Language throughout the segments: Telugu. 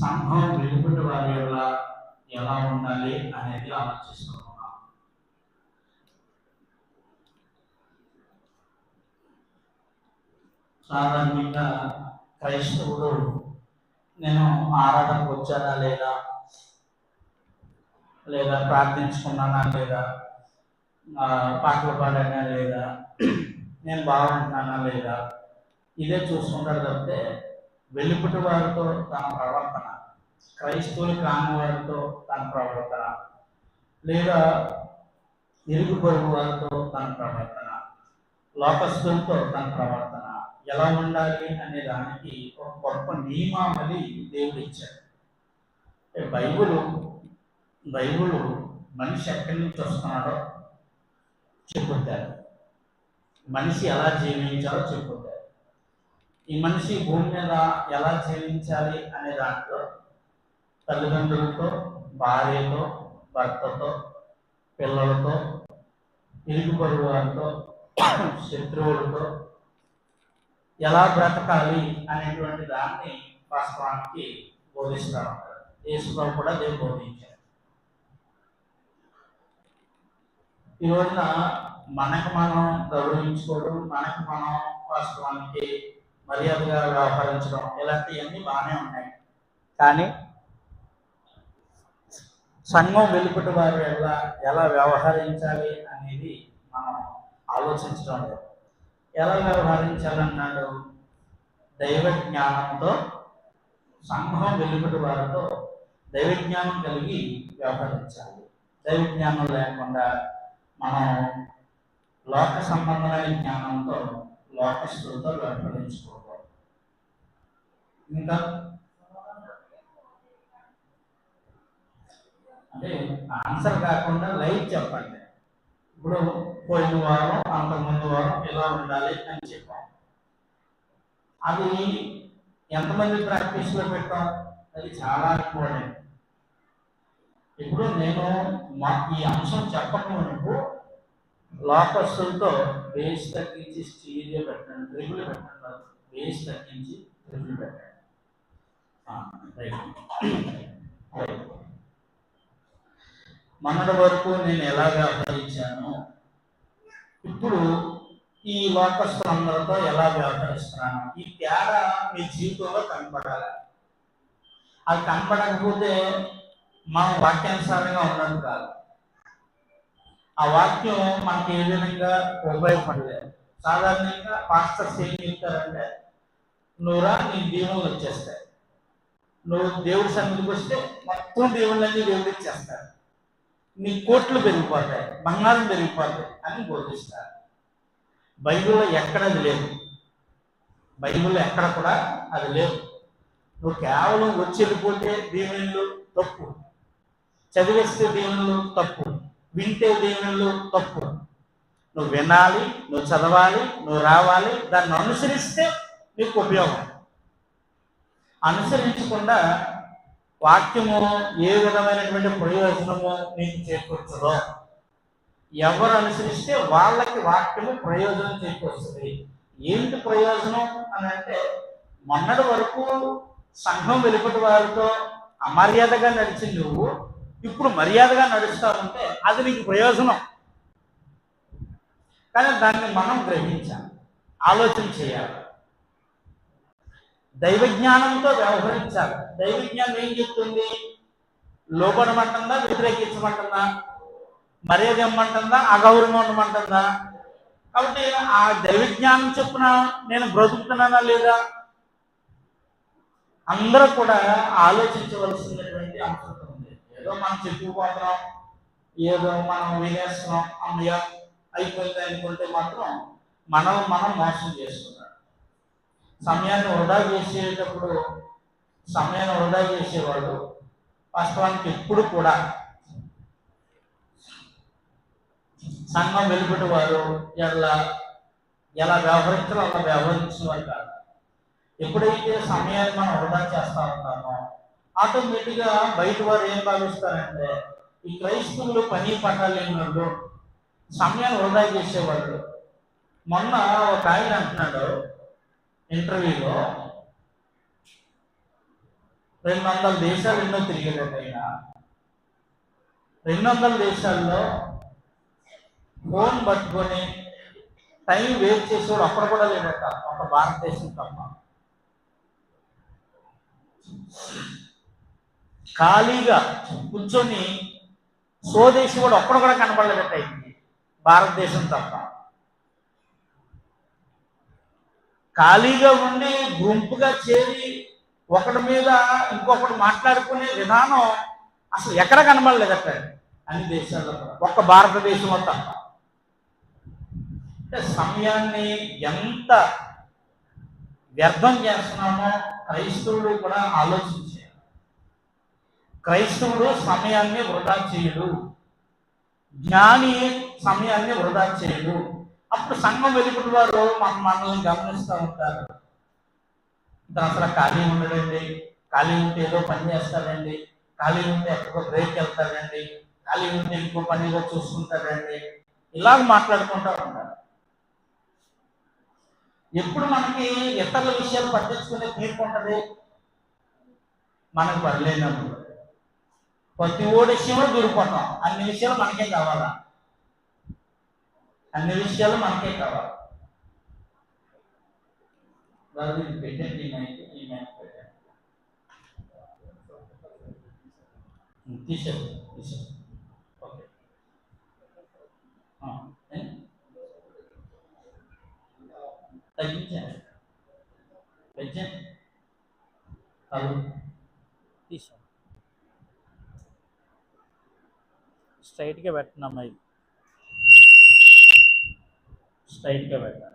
సంఘం వెలుపటి వారి వల్ల ఎలా ఉండాలి అనేది ఆలోచిస్తున్నాం. సాధారణంగా క్రైస్తవుడు నేను ఆరాధనకు వచ్చానా లేదా? లేదా ప్రార్థించుకున్నానా లేదా? పాటలు పాడానా లేదా? నేను బాగుంటున్నానా లేదా? ఇదే చూసుకుంటారు తప్పితే వెలుపటి వారితో తన ప్రవర్తన క్రైస్తవులు కాని వారితో తన ప్రవర్తన లేదా ఇరుగు పొరుగు వారితో తన ప్రవర్తన లోకస్తులతో తన ప్రవర్తన ఎలా ఉండాలి అనే దానికి ఒక గొప్ప నియమావళి దేవుడు ఇచ్చాడు. బైబుల్ బైబుల్ మనిషి ఎక్కడి నుంచి వస్తున్నాడో చెప్పుతారు మనిషి ఎలా జీవించాలో చెప్పుతారు ఈ మనిషి భూమి మీద ఎలా జీవించాలి అనే దాంట్లో తల్లిదండ్రులతో భార్యతో భర్తతో పిల్లలతో ఇరుగు పొరుగు వారితో శత్రువులతో ఎలా బ్రతకాలి అనేటువంటి దాన్ని వాస్తవానికి బోధిస్తూ ఉంటారు. కూడా దేవుడు బోధించారు. ఈ రోజున మనకు మనం గౌరవించుకోవడం మనకు మనం వాస్తవానికి మర్యాదగా వ్యవహరించడం ఇలాంటివన్నీ బాగానే ఉన్నాయి కానీ సంఘం వెలుపటి వారి ఎలా ఎలా వ్యవహరించాలి అనేది మనం ఆలోచించడం లేదు. ఎలా వ్యవహరించాలన్నాడు దైవ జ్ఞానంతో సంఘం వెలుపటి వారితో దైవ జ్ఞానం కలిగి వ్యవహరించాలి. దైవ జ్ఞానం లేకుండా మనం లోక సంబంధమైన జ్ఞానంతో లోకస్తులతో వ్యవహరించుకోకూడదు ఇంకా? అంటే ఆన్సర్ కాకుండా లైట్ చెప్పండి. ఇప్పుడు పోయిన వారం అంతకుముందు వారం ఇలా ఉండాలి అని చెప్పాం. అది ఎంతమంది ప్రాక్టీస్లో పెట్టాం? అది చాలా ఇంపార్టెంట్. ఇప్పుడు నేను మా ఈ అంశం చెప్పకముందు లోకస్తులతో బేస్ తగ్గించి స్టీరియో పెట్టండి ట్రిబుల్ పెట్టండి బేస్ తగ్గించి ట్రిబుల్ పెట్టండి రైట్ మొన్నటి వరకు నేను ఎలాగ వ్యవహరించాను ఇప్పుడు ఈ లోకస్తులందరితో ఎలా వ్యవహరిస్తున్నాను? ఈ తేడా మీ జీవితంలో కనపడాలి? అది కనపడకపోతే మనం వాక్యానుసారంగా ఉన్నది కాదు. ఆ వాక్యం మనకి ఏ విధంగా ఉపయోగపడలేదు. సాధారణంగా పాస్టర్స్ ఏం చెప్తారంటే నువ్వురా నీ దీవులు వచ్చేస్తాయి. నువ్వు దేవుడి సన్నిధికి వస్తే మొత్తం దేవుళ్ళన్నీ దేవుడు ఇచ్చేస్తారు నీ కోట్లు పెరిగిపోతాయి బంగారం పెరిగిపోతాయి అని బోధిస్తారు. బైబిల్లో ఎక్కడ అది లేదు. బైబిల్లో ఎక్కడ కూడా అది లేదు. నువ్వు కేవలం వచ్చి వెళ్ళిపోతే దీవెనలు తప్పు. చదివేస్తే దీవెనలు తప్పు. వింటే దీవెనలు తప్పు. నువ్వు వినాలి నువ్వు చదవాలి నువ్వు రావాలి. దాన్ని అనుసరిస్తే నీకు ఉపయోగం. అనుసరించకుండా వాక్యము ఏ విధమైనటువంటి ప్రయోజనము నీకు చేకూర్చదో ఎవరు అనుసరిస్తే వాళ్ళకి వాక్యము ప్రయోజనం చేకూరుస్తుంది. ఏంటి ప్రయోజనం అని అంటే మొన్నటి వరకు సంఘం వెలుపటి వారితో అమర్యాదగా నడిచి నువ్వు ఇప్పుడు మర్యాదగా నడుస్తావంటే అది నీకు ప్రయోజనం. కానీ దాన్ని మనం గ్రహించాలి. ఆలోచన చేయాలి. దైవ జ్ఞానంతో వ్యవహరించాలి. దైవ జ్ఞానం ఏం చెప్తుంది? లోపడమంటుందా వ్యతిరేకించమంటుందా? మర్యాద ఇవ్వమంటుందా అగౌరవం ఉండమంటుందా కాబట్టి ఆ దైవ జ్ఞానం చొప్పున నేను బ్రతుకుతున్నానా లేదా? అందరూ కూడా ఆలోచించవలసినటువంటి అంశం ఉంది. ఏదో మనం చెప్పుకుపోతున్నాం ఏదో మనం వినేస్తున్నాం అమ్మయ్య అయిపోయింది అనుకుంటే మాత్రం మనం మనం మోసం చేస్తున్నాం. సమయాన్ని వృధా చేసేటప్పుడు సమయాన్ని వృధా చేసేవాడు వాస్తవానికి ఎప్పుడు కూడా సంఘం వెలుపటి వారు ఎలా ఎలా వ్యవహరించాలో అలా వ్యవహరించేవారు కాదు. ఎప్పుడైతే సమయాన్ని మనం వృధా చేస్తా ఉంటామో ఆటోమేటిక్గా బయట వారు ఏం భావిస్తారంటే ఈ క్రైస్తవులు పని పట్టాలేని వాళ్ళు సమయాన్ని వృధా చేసేవాళ్ళు మొన్న ఒక ఆయన అంటున్నాడు ఇంటర్వ్యూలో రెండు వందల దేశాలు ఎన్నో తిరిగేటట్టు ఆయన. రెండు వందల దేశాల్లో ఫోన్ పట్టుకొని టైం వేస్ట్ చేసేవాడు అక్కడ కూడా లేదట ఒక భారతదేశం తప్ప. ఖాళీగా కూర్చొని స్వదేశం కూడా ఒక్కడ కూడా కనపడలేదట అయింది భారతదేశం తప్ప. ఖాళీగా ఉండి గుంపుగా చేరి ఒకటి మీద ఇంకొకటి మాట్లాడుకునే విధానం అసలు ఎక్కడ కనబడలేదట అన్ని దేశాల్లో ఒక్క భారతదేశంలో తప్ప. అంటే సమయాన్ని ఎంత వ్యర్థం చేస్తున్నామో క్రైస్తవుడు కూడా ఆలోచించారు క్రైస్తవుడు సమయాన్ని వృధా చేయడు. జ్ఞాని సమయాన్ని వృధా చేయదు అప్పుడు సంఘం వెలుపుటి వారు మన మనల్ని గమనిస్తూ ఉంటారు. ఇతను అసలు ఖాళీ ఉండడండి ఖాళీ ఉంటే ఏదో పని చేస్తాడండి. ఖాళీ ఉంటే ఎక్కడో బ్రేక్ వెళ్తాడండి. ఖాళీ ఉంటే ఇంకో పనిలో చూసుకుంటాడండి ఇలాగ మాట్లాడుకుంటూ ఉంటారు. ఎప్పుడు మనకి ఇతరుల విషయాలు పట్టించుకునే తీర్పు ఉంటుంది? మనకు పడలేనప్పుడు. ప్రతి ఓడి విషయంలో దూరిపోతాం అన్ని విషయాలు మనకే కావాలా? and we will shall market our that will be better image image this is तभी बच्चे स्ट्रेट के बैठना मैं स्ट्राइक का बैठा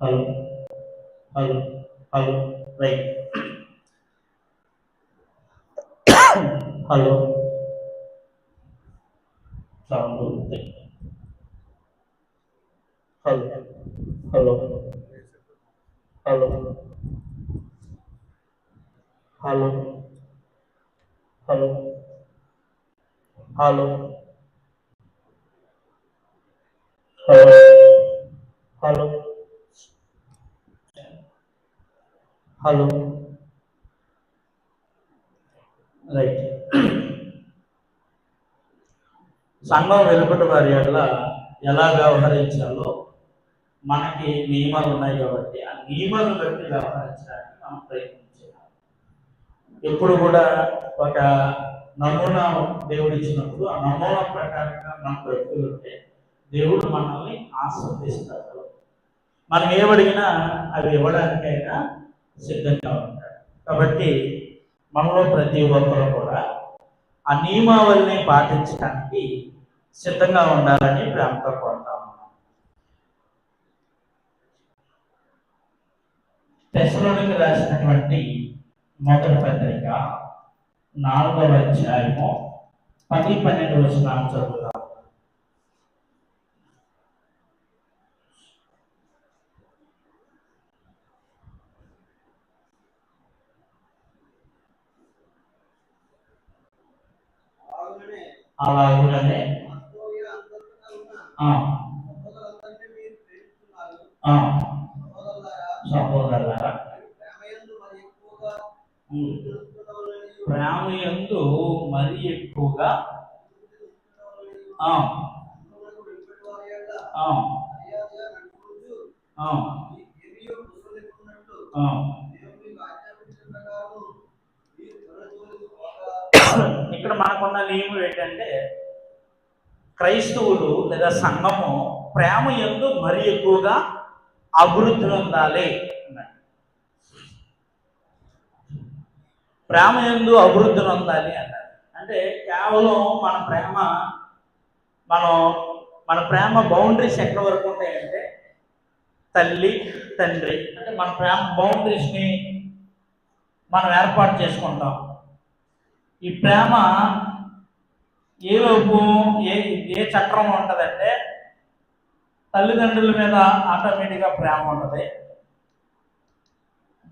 hello hello hello right. Hello. Sound hello hello hello hello. Hello. Hello. Hello. Hello. Hello. Right. సంఘం వెలుపటి వారి ఎట్ల ఎలా వ్యవహరించాలో మనకి నియమాలు ఉన్నాయి కాబట్టి ఆ నియమాలు బట్టి వ్యవహరించడానికి మనం ప్రయత్నం ఎప్పుడు కూడా ఒక నమూనా దేవుడు ఇచ్చినప్పుడు ఆ నమూనా ప్రకారంగా మనం బ్రతుకుతుంటే దేవుడు మనల్ని ఆస్వాదిస్తాడు. మనం ఏమడిగినా అవి ఇవ్వడానికైనా సిద్ధంగా ఉంటాడు. కాబట్టి మనలో ప్రతి ఒక్కరు కూడా ఆ నియమావళిని పాటించడానికి సిద్ధంగా ఉండాలని ప్రేమతో కొంటాము ఉన్నాం రాసినటువంటి మొదటి పత్రిక నాలుగవ అధ్యాయము పది పన్నెండు వచనాలు చదువుతాం ఆగునే ఇక్కడ మనకున్న నియమం ఏంటంటే క్రైస్తవులు లేదా సంఘము ప్రేమ ఎందు మరి ఎక్కువగా అభివృద్ధి ఉండాలి ప్రేమ ఎందు అభివృద్ధి ఉండాలి అన్నారు అంటే కేవలం మన ప్రేమ మనం మన ప్రేమ బౌండరీస్ ఎక్కడ వరకు ఉంటాయంటే తల్లి తండ్రి అంటే మన ప్రేమ బౌండరీస్ని మనం ఏర్పాటు చేసుకుంటాం. ఈ ప్రేమ ఏ వైపు ఏ ఏ చక్రం ఉంటుందంటే తల్లిదండ్రుల మీద ఆటోమేటిక్గా ప్రేమ ఉంటుంది.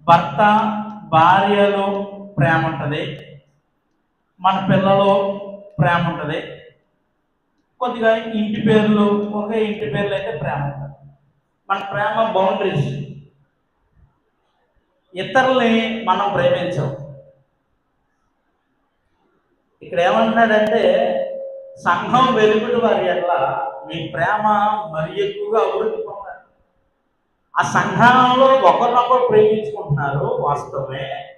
భర్త భార్యలో ప్రేమ ఉంటుంది. మన పిల్లలు ప్రేమ ఉంటుంది. కొద్దిగా ఇంటి పేర్లు ఒకే ఇంటి పేర్లు అయితే ప్రేమ ఉంటుంది. మన ప్రేమ బౌండరీస్ ఇతరుల్ని మనం ప్రేమించాం. ఇక్కడ ఏమంటున్నాడంటే సంఘం వెలుగుడు వారి ఎట్లా మీ ప్రేమ మరి ఎక్కువగా అభివృద్ధి పొందాలి. ఆ సంఘంలో ఒకరినొకరు ప్రేమించుకుంటున్నారు వాస్తవమే.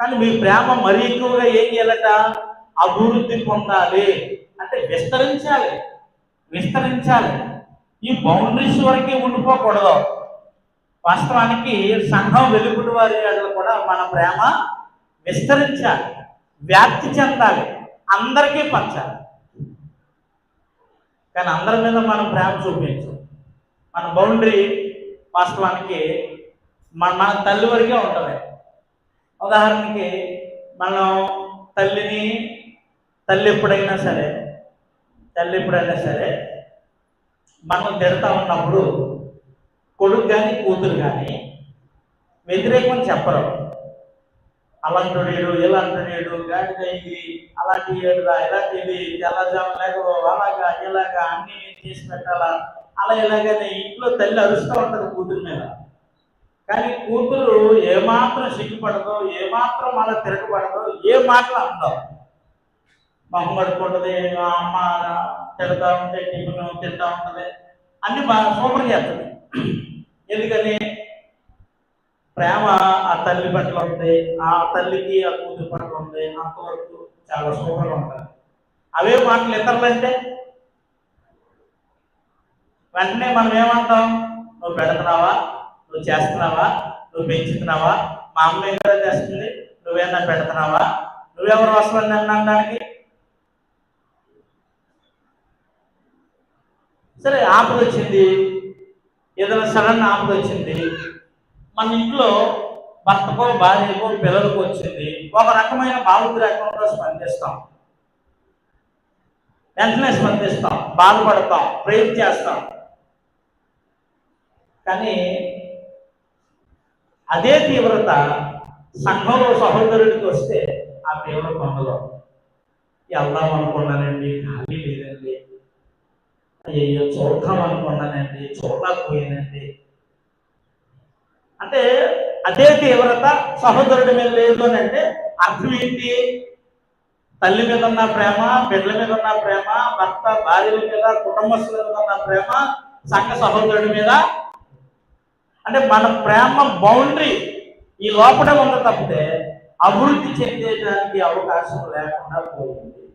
కానీ మీ ప్రేమ మరి ఎక్కువగా ఏం చేయాలట? అభివృద్ధి పొందాలి. అంటే విస్తరించాలి. విస్తరించాలి. ఈ బౌండరీస్ వరకే ఉండిపోకూడదు. వాస్తవానికి సంఘం వెలుగుడు వారి కూడా మన ప్రేమ విస్తరించాలి వ్యాప్తి చెందాలి అందరికీ పంచాలి. కానీ అందరి మీద మనం ప్రేమ చూపించు. మన బౌండరీ వాస్తవానికి మన మన తల్లి వరకే ఉంటుంది. ఉదాహరణకి మనం తల్లిని తల్లి ఎప్పుడైనా సరే తల్లి ఎప్పుడైనా సరే మనం తిడతా ఉన్నప్పుడు కొడుకు కానీ కూతురు కానీ వ్యతిరేకం చెప్పరు. అలాంటి ఇలాంటి గాడిద ఇది అలాంటి ఏడురా ఇలాంటిది తెల్లజాము లేక అలాగా ఇలాగా అన్ని చేసి పెట్టాలా? అలా ఇలాగనే ఇంట్లో తల్లి అరుస్తూ ఉంటుంది కూతురు మీద. కానీ కూతురు ఏమాత్రం సిగ్గుపడదో ఏమాత్రం మన తిరగబడదో ఏ మాటలు అందవు మొహం కడుక్కుంటుంది అమ్మ తిడతా ఉంటే టిఫిన్ తింటా ఉంటుంది. అన్ని బాగా సూపర్ చేస్తుంది. ఎందుకని? ప్రేమ ఆ తల్లి పట్ల ఉంది ఆ తల్లికి ఆ కూతురు పట్ల ఉంది అంతవరకు చాలా సూపర్గా ఉంటుంది. అవే మాటలు ఇతరులు అంటే? వెంటనే మనం ఏమంటాం? నువ్వు పెడుతున్నావా? నువ్వు చేస్తున్నావా? నువ్వు పెంచుతున్నావా? మా అమ్మ ఏం చేస్తుంది? నువ్వేనా పెడుతున్నావా? నువ్వెవరు వస్తుంది అనడానికి సరే ఆపద వచ్చింది. ఏదైనా సడన్ ఆపద వచ్చింది. మన ఇంట్లో భర్తకో భార్యకో పిల్లలకు వచ్చింది. ఒక రకమైన భావోద్రేకంలో స్పందిస్తాం. వెంటనే స్పందిస్తాం. బాధపడతాం. ప్రేమ్ చేస్తాం. కానీ అదే తీవ్రత సంఘంలో సహోదరుడికి వస్తే ఆ తీవ్రత ఉండదు. వెళ్దాం అనుకున్నానండి. ఖాళీ లేదండి. అయ్యో చూద్దాం అనుకున్నానండి చూడలేకపోయానండి అంటే అదే తీవ్రత సహోదరుడి మీద లేదు అని అంటే అర్థం ఏంటి? తల్లి మీద ఉన్న ప్రేమ బిడ్డల మీద ఉన్న ప్రేమ భర్త భార్యల మీద కుటుంబస్తుల మీద ఉన్న ప్రేమ సంఘ సహోదరుడి మీద. అంటే మన ప్రేమ బౌండరీ ఈ లోపల ఉన్న తప్పితే అభివృద్ధి చెందేదానికి అవకాశం లేకుండా పోయింది.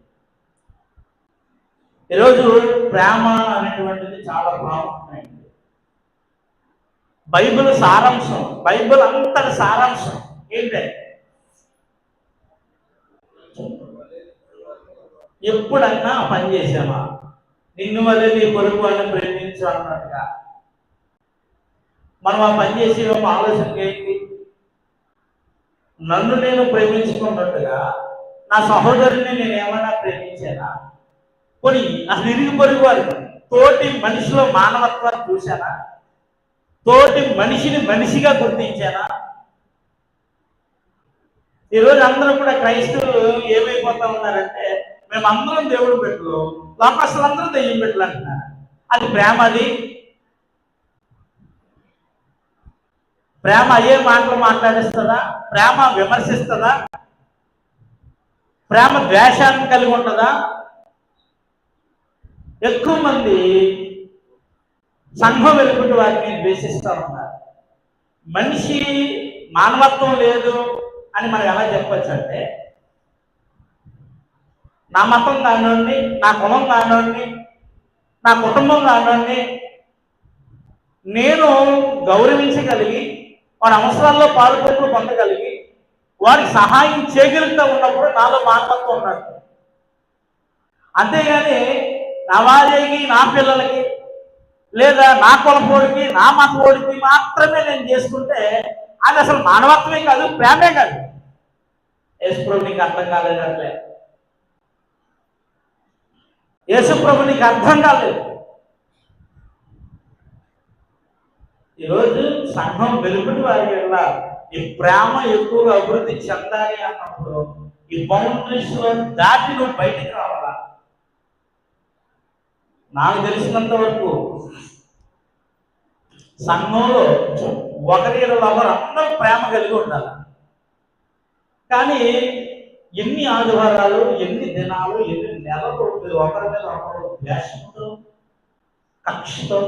ఈరోజు ప్రేమ అనేటువంటిది చాలా ప్రాముఖ్యమైనది. బైబిల్ సారాంశం బైబిల్ అంతటి సారాంశం ఏంటంటే ఎప్పుడన్నా పని చేసామా నిన్ను వల్ల నీ కొరకు అని ప్రేమించు అన్నట్టుగా. మనం ఆ పని చేసే ఆలోచన ఏంటి? నన్ను నేను ప్రేమించుకున్నట్టుగా నా సహోదరుని నేను ఏమైనా ప్రేమించానా? కొని అసలు ఇరిగి పొరుగు వారు తోటి మనిషిలో మానవత్వాన్ని చూశానా? తోటి మనిషిని మనిషిగా గుర్తించానా? ఈరోజు అందరూ కూడా క్రైస్తవులు ఏమైపోతా ఉన్నారంటే మేము అందరం దేవుడు పెట్టులు లోకస్తులందరూ దెయ్యం పెట్టలు అంటున్నారు. అది ప్రేమ అది? ప్రేమ అయ్యే మాటలు మాట్లాడిస్తుందా? ప్రేమ విమర్శిస్తుందా? ప్రేమ ద్వేషాన్ని కలిగి ఉంటుందా? ఎక్కువ మంది సంఘం వెలుగుటి వారిని ద్వేషిస్తూ ఉన్నారు. మనిషి మానవత్వం లేదు అని మనం ఎలా చెప్పచ్చు అంటే నా మతం కానివ్వండి నా కులం కానివ్వండి నా కుటుంబం కానివ్వండి నేను గౌరవించగలిగి వారి అవసరాల్లో పాల్గొనలు పొందగలిగి వారికి సహాయం చేయగలుగుతూ ఉన్నప్పుడు నాలో మానవత్వం ఉన్నట్టు. అంతేగాని నా భార్యకి నా పిల్లలకి లేదా నా కులపోడికి నా మతపోడికి మాత్రమే నేను చేసుకుంటే అది అసలు మానవత్వమే కాదు ప్రేమే కాదు. యేసుప్రభు నీకు అర్థం కాలేదంటే యేసుప్రభు నీకు అర్థం కాలేదు. ఈరోజు సంఘం వెలుగుటి వారి వల్ల ఈ ప్రేమ ఎక్కువగా అభివృద్ధి చెందాలి అన్నప్పుడు ఈ బౌండరీస్ దాటి నువ్వు బయటికి రావాలా? నాకు తెలిసినంత వరకు సంఘంలో ఒకరి ఒకరు అందరూ ప్రేమ కలిగి ఉండాలి. కానీ ఎన్ని ఆదివారాలు ఎన్ని దినాలు ఎన్ని నెలలు ఒకరి మీద ఒకరు ద్వేషంతో కక్షతో